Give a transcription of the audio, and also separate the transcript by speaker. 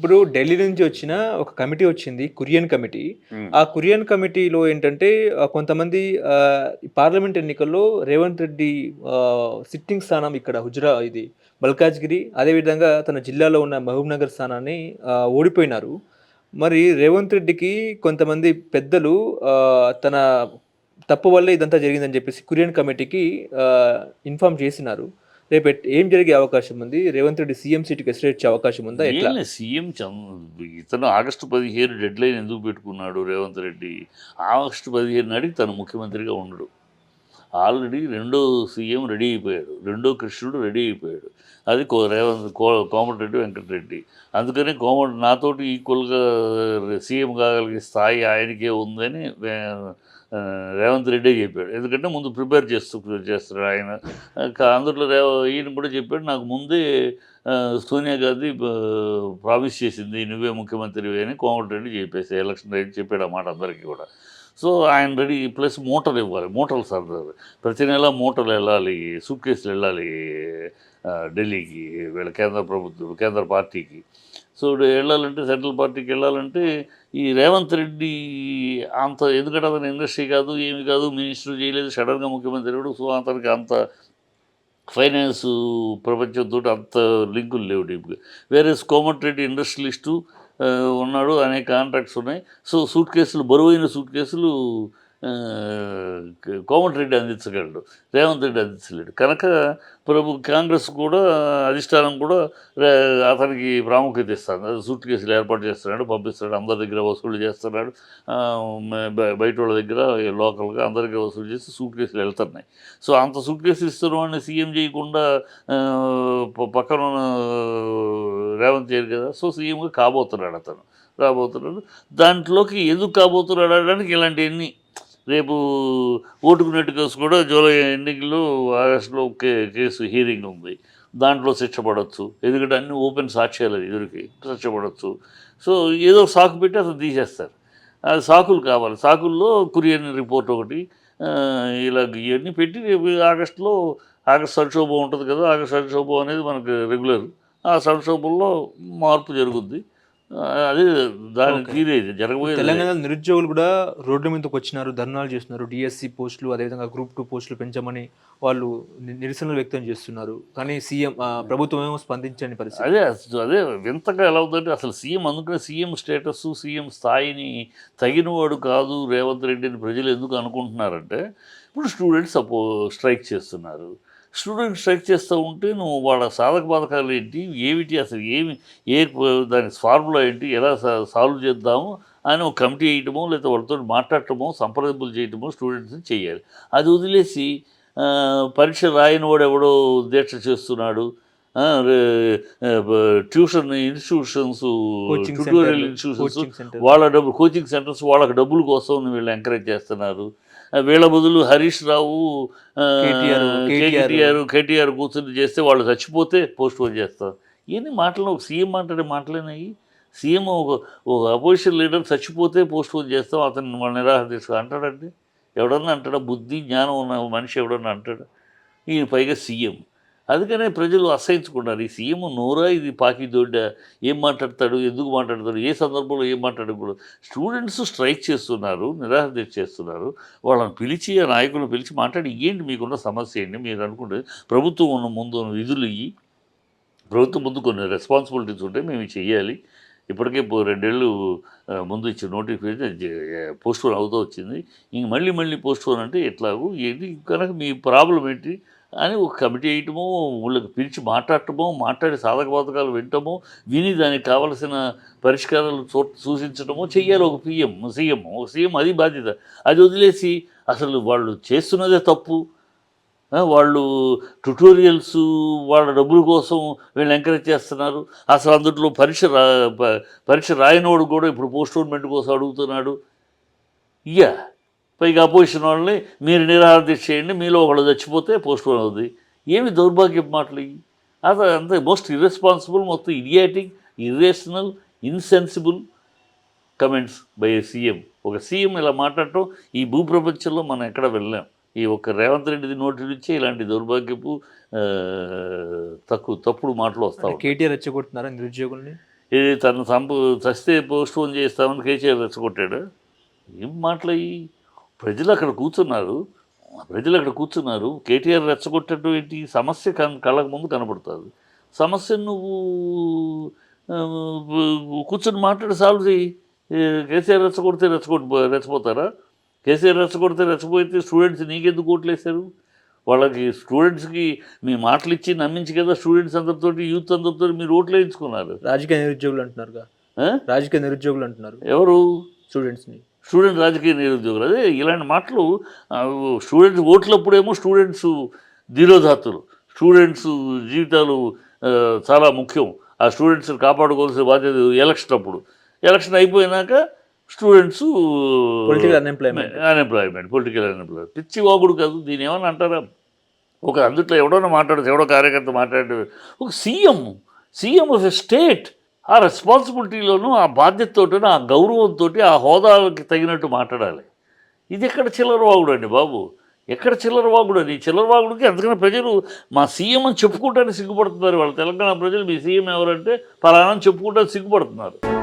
Speaker 1: ఇప్పుడు ఢిల్లీ నుంచి వచ్చిన ఒక కమిటీ వచ్చింది కురియన్ కమిటీ. ఆ కురియన్ కమిటీలో ఏంటంటే కొంతమంది పార్లమెంట్ ఎన్నికల్లో రేవంత్ రెడ్డి సిట్టింగ్ స్థానం ఇక్కడ హుజరా ఇది మల్కాజ్గిరి. అదేవిధంగా తన జిల్లాలో ఉన్న మహబూబ్ నగర్ స్థానాన్ని ఓడిపోయినారు. మరి రేవంత్ రెడ్డికి కొంతమంది పెద్దలు తన తప్పు వల్లే ఇదంతా జరిగిందని చెప్పేసి కురియన్ కమిటీకి ఆ, ఇన్ఫార్మ్ చేసినారు. రేపు ఏం జరిగే అవకాశం ఉంది? రేవంత్ రెడ్డి సీఎం సీటుకి ఎస్టేట్ అవకాశం ఉందా? ఎట్లా?
Speaker 2: సీఎం ఇతను ఆగస్టు పదిహేను డెడ్ లైన్ ఎందుకు పెట్టుకున్నాడు రేవంత్ రెడ్డి? ఆగస్టు పదిహేను నాటికి తను ముఖ్యమంత్రిగా ఉండడు ఆల్రెడీ రెండో సీఎం రెడీ అయిపోయాడు. రెండో కృష్ణుడు రెడీ అయిపోయాడు. అది కో రేవంత్ కో కోమటిరెడ్డి వెంకటరెడ్డి. అందుకని కోమటి నాతోటి ఈక్వల్గా సీఎం కాగలిగే స్థాయి ఆయనకే ఉందని రేవంత్ రెడ్డి చెప్పాడు. ఎందుకంటే ముందు ప్రిపేర్ చేస్తూ చేస్తాడు ఆయన. అందులో రేవ ఈయన కూడా చెప్పాడు నాకు ముందే సోనియా గాంధీ ప్రామిస్ చేసింది నువ్వే ముఖ్యమంత్రి అని కోమటిరెడ్డి చెప్పేసి ఎలక్షన్ రైట్ చెప్పాడు ఆ మాట అందరికీ కూడా. సో ఆయన రెడీ ప్లస్ మూటలు ఇవ్వాలి. మూటలు సర్దారు ప్రతి నెల మూటలు వెళ్ళాలి సూట్ కేసులు వెళ్ళాలి ఢిల్లీకి వీళ్ళ కేంద్ర ప్రభుత్వం కేంద్ర పార్టీకి. సో వెళ్ళాలంటే సెంట్రల్ పార్టీకి వెళ్ళాలంటే ఈ రేవంత్ రెడ్డి అంత ఎందుకంటే అతను ఇండస్ట్రీ కాదు ఏమి కాదు మినిస్టర్ చేయలేదు సడన్గా ముఖ్యమంత్రి కూడా సో అతనికి అంత ఫైనాన్స్ ప్రపంచంతో అంత లింకులు లేవు డీప్గా. వేరే కోమటిరెడ్డి ఇండస్ట్రియలిస్టు ఉన్నాడు అనేక కాంట్రాక్ట్స్ ఉన్నాయి. సో సూట్ కేసులు బరువైన సూట్ కేసులు కోమటి రెడ్డి అందించగలడు రేవంత్ రెడ్డి అందించలేడు. కనుక ప్రభు కాంగ్రెస్ కూడా అధిష్టానం కూడా అతనికి ప్రాముఖ్యత ఇస్తాను. సూట్ కేసులు ఏర్పాటు చేస్తున్నాడు పంపిస్తున్నాడు అందరి దగ్గర వసూలు చేస్తున్నాడు. బయట వాళ్ళ దగ్గర లోకల్గా అందరికీ వసూలు చేసి సూట్ కేసులు వెళ్తున్నాయి. సో అంత సూట్ కేసు ఇస్తున్న వాడిని సీఎం చేయకుండా పక్కన ఉన్న రేవంత్ చేయరు కదా. సో సీఎంగా కాబోతున్నాడు అతను. రాబోతున్నాడు దాంట్లోకి ఎందుకు కాబోతున్నాడు అనడానికి ఇలాంటివన్నీ రేపు ఓటుకు కేసు కూడా జూలై ఎన్నికల్లో ఆగస్టులో కే కేసు హీరింగ్ ఉంది. దాంట్లో శిక్ష పడవచ్చు ఎందుకంటే అన్ని ఓపెన్ సాక్ష్యాలు ఎదురికి ఎదురుకి శిక్ష పడవచ్చు సో ఏదో సాకు పెట్టి అసలు తీసేస్తారు. అది సాకులు కావాలి. సాకుల్లో కురియన్ రిపోర్ట్ ఒకటి ఇలా ఇవన్నీ పెట్టి రేపు ఆగస్టులో ఆగస్ట్ సంక్షోభం ఉంటుంది కదా ఆగస్ట్ సంక్షోభం అనేది మనకు రెగ్యులర్. ఆ సంక్షోభంలో మార్పు జరుగుద్ది. అదే దాని. తీరేది జరగబోయేది
Speaker 1: తెలంగాణలో నిరుద్యోగులు కూడా రోడ్ల మీదకి వచ్చినారు ధర్నాలు చేస్తున్నారు డిఎస్సి పోస్టులు అదేవిధంగా గ్రూప్ టూ పోస్టులు పెంచమని వాళ్ళు నిరసనలు వ్యక్తం చేస్తున్నారు. కానీ సీఎం ప్రభుత్వం ఏమో స్పందించని పరిస్థితి.
Speaker 2: అదే అదే వింతగా ఎలా అవుతుందంటే అసలు సీఎం అందుకనే సీఎం స్టేటస్ సీఎం స్థాయిని తగినవాడు కాదు రేవంత్ రెడ్డిని ప్రజలు ఎందుకు అనుకుంటున్నారంటే ఇప్పుడు స్టూడెంట్స్ సపో స్ట్రైక్ చేస్తున్నారు. స్టూడెంట్ స్ట్రైక్ చేస్తూ ఉంటే నువ్వు వాళ్ళ సాధక బాధకాలు ఏంటి? ఏమిటి అసలు? ఏమి? ఏ దాని ఫార్ములా ఏంటి? ఎలా సాల్వ్ చేద్దాము అని ఒక కమిటీ వేయటమో లేదా వాళ్ళతో మాట్లాడటమో సంప్రదింపులు చేయటమో స్టూడెంట్స్ని చేయాలి. అది వదిలేసి పరీక్ష రాయని వాడు ఎవడో దీక్ష చేస్తున్నాడు. ట్యూషన్ ఇన్స్టిట్యూషన్స్ ట్యూటోరియల్ ఇన్స్టిట్యూషన్స్ వాళ్ళ డబ్బు కోచింగ్ సెంటర్స్ వాళ్ళకి డబ్బుల కోసం వీళ్ళు ఎంకరేజ్ చేస్తున్నారు. వీళ్ళ బదులు హరీష్ రావు
Speaker 1: కేటీఆర్,
Speaker 2: కేటీఆర్. కేటీఆర్ కూర్చొని చేస్తే వాళ్ళు చచ్చిపోతే పోస్ట్ పోన్ చేస్తారు. ఇవన్నీ మాటలు ఒక సీఎం మాట్లాడే మాటలేనాయి. సీఎం ఒక ఒక అపోజిషన్ లీడర్ చచ్చిపోతే పోస్ట్ పోన్ చేస్తాం అతను వాళ్ళ నిరాహార తీసుకో అంటాడండి. ఎవడన్నా అంటాడా? బుద్ధి జ్ఞానం ఉన్న మనిషి ఎవడన్నా అంటాడా? ఈయన పైగా సీఎం. అందుకనే ప్రజలు అసహించుకున్నారు ఈ సీఎం నోరా ఇది పాకి దొడ్డ ఏం మాట్లాడతాడు ఎందుకు మాట్లాడతాడు ఏ సందర్భంలో ఏం మాట్లాడకూడదు స్టూడెంట్స్ స్ట్రైక్ చేస్తున్నారు నిరాహార దీక్ష చేస్తున్నారు. వాళ్ళని పిలిచి ఆ నాయకులను పిలిచి మాట్లాడి ఏంటి మీకున్న సమస్య ఏంటి? మీరు అనుకుంటే ప్రభుత్వం ఉన్న ముందు విధులు ఇవి ప్రభుత్వం ముందు కొన్ని రెస్పాన్సిబిలిటీస్ ఉంటాయి మేము చేయాలి. ఇప్పటికే పో- రెండేళ్ళు ముందు ఇచ్చిన నోటిఫికేషన్ పోస్ట్ పోన్ అవుతూ వచ్చింది. ఇంక మళ్ళీ మళ్ళీ పోస్ట్ పోన్ అంటే ఎట్లాగూ ఏది కనుక మీ ప్రాబ్లం ఏంటి? అని ఒక కమిటీ వేయటము వాళ్ళకి పిలిచి మాట్లాడటము మాట్లాడి సాధక బాధకాలు వినటమో విని దానికి కావలసిన పరిష్కారాలు చూ సూచించటము చెయ్యాలి ఒక పిఎం సీఎం ఒక సీఎం అది బాధ్యత. అది వదిలేసి అసలు వాళ్ళు చేస్తున్నదే తప్పు. వాళ్ళు ట్యుటోరియల్స్ వాళ్ళ డబ్బుల కోసం వీళ్ళు ఎంకరేజ్ చేస్తున్నారు. అసలు అందులో పరీక్ష రా పరీక్ష రాయనోడు కూడా ఇప్పుడు పోస్ట్పోన్మెంట్ కోసం అడుగుతున్నాడు. ఇయ్యా పైగా అపోజిషన్ వాళ్ళని మీరు నిరాహార దీక్ష చేయండి మీలో ఒకళ్ళు చచ్చిపోతే పోస్ట్పోన్ అవుతుంది ఏమి దౌర్భాగ్యపు మాటలు అది అంతే మోస్ట్ ఇర్రెస్పాన్సిబుల్ మొత్తం idiotic irrational insensible comments by CM ఒక సీఎం ఇలా మాట్లాడటం ఈ భూప్రపంచంలో మనం ఎక్కడ వెళ్ళాం ఈ ఒక్క రేవంత్ రెడ్డిది నోటి నుంచే ఇలాంటి దౌర్భాగ్యపు తక్కువ తప్పుడు మాటలు వస్తాయి
Speaker 1: కేటీఆర్ రెచ్చగొడుతున్నారా నిరుద్యోగుల్ని?
Speaker 2: ఏది తను సంప చస్తే పోస్ట్ పోన్ చేస్తామని కేసీఆర్ రెచ్చగొట్టాడు. ఏం మాటలయ్యి ప్రజలు అక్కడ కూర్చున్నారు. ప్రజలు అక్కడ కూర్చున్నారు. కేటీఆర్ రెచ్చగొట్టేటువంటి సమస్య కన్ కళ్ళకు ముందు కనపడుతుంది సమస్యను నువ్వు కూర్చొని మాట్లాడి సాల్వ్ చేయి కేసీఆర్ రెచ్చగొడితే రెచ్చగొట్టి రెచ్చపోతారా? కేసీఆర్ రెచ్చగొడితే రెచ్చపోతే స్టూడెంట్స్ నీకెందుకు ఓట్లు వేశారు వాళ్ళకి స్టూడెంట్స్కి మీ మాటలు ఇచ్చి నమ్మించి కదా స్టూడెంట్స్ అందరితోటి యూత్ అందరితో మీరు ఓట్లు వేయించుకున్నారు.
Speaker 1: రాజకీయ నిరుద్యోగులు అంటున్నారుగా.
Speaker 2: ఆ?
Speaker 1: రాజకీయ నిరుద్యోగులు అంటున్నారు.
Speaker 2: ఎవరు?
Speaker 1: స్టూడెంట్స్ని.
Speaker 2: స్టూడెంట్ రాజకీయ నిరుద్యోగులు. అదే ఇలాంటి మాటలు స్టూడెంట్స్ ఓట్లప్పుడేమో స్టూడెంట్స్ ధీరోధాత్తులు స్టూడెంట్స్ జీవితాలు చాలా ముఖ్యం. ఆ స్టూడెంట్స్ని కాపాడుకోవాల్సిన బాధ్యత ఎలక్షన్ అప్పుడు ఎలక్షన్ అయిపోయినాక students
Speaker 1: political unemployment
Speaker 2: unemployment political unemployment పిచ్చి వాగుడు కాదు దీని ఏమన్నా అంటారా? ఒక అందుట్లో ఎవడోనో మాట్లాడదు ఎవడో కార్యకర్త మాట్లాడే. ఒక CM CM of a state ఆ రెస్పాన్సిబిలిటీలోనూ ఆ బాధ్యతతోటి ఆ గౌరవంతో ఆ హోదాకి తగినట్టు మాట్లాడాలి. ఇది ఎక్కడ చిల్లరవాగుడు అండి బాబు? ఎక్కడ చిల్లరవాగుడు? అని చిల్లర వాగుడికి అందుకని ప్రజలు మా సీఎం అని చెప్పుకుంటానికి సిగ్గుపడుతున్నారు వాళ్ళు. తెలంగాణ ప్రజలు మీ సీఎం ఎవరంటే పలానా చెప్పుకుంటానికి సిగ్గుపడుతున్నారు.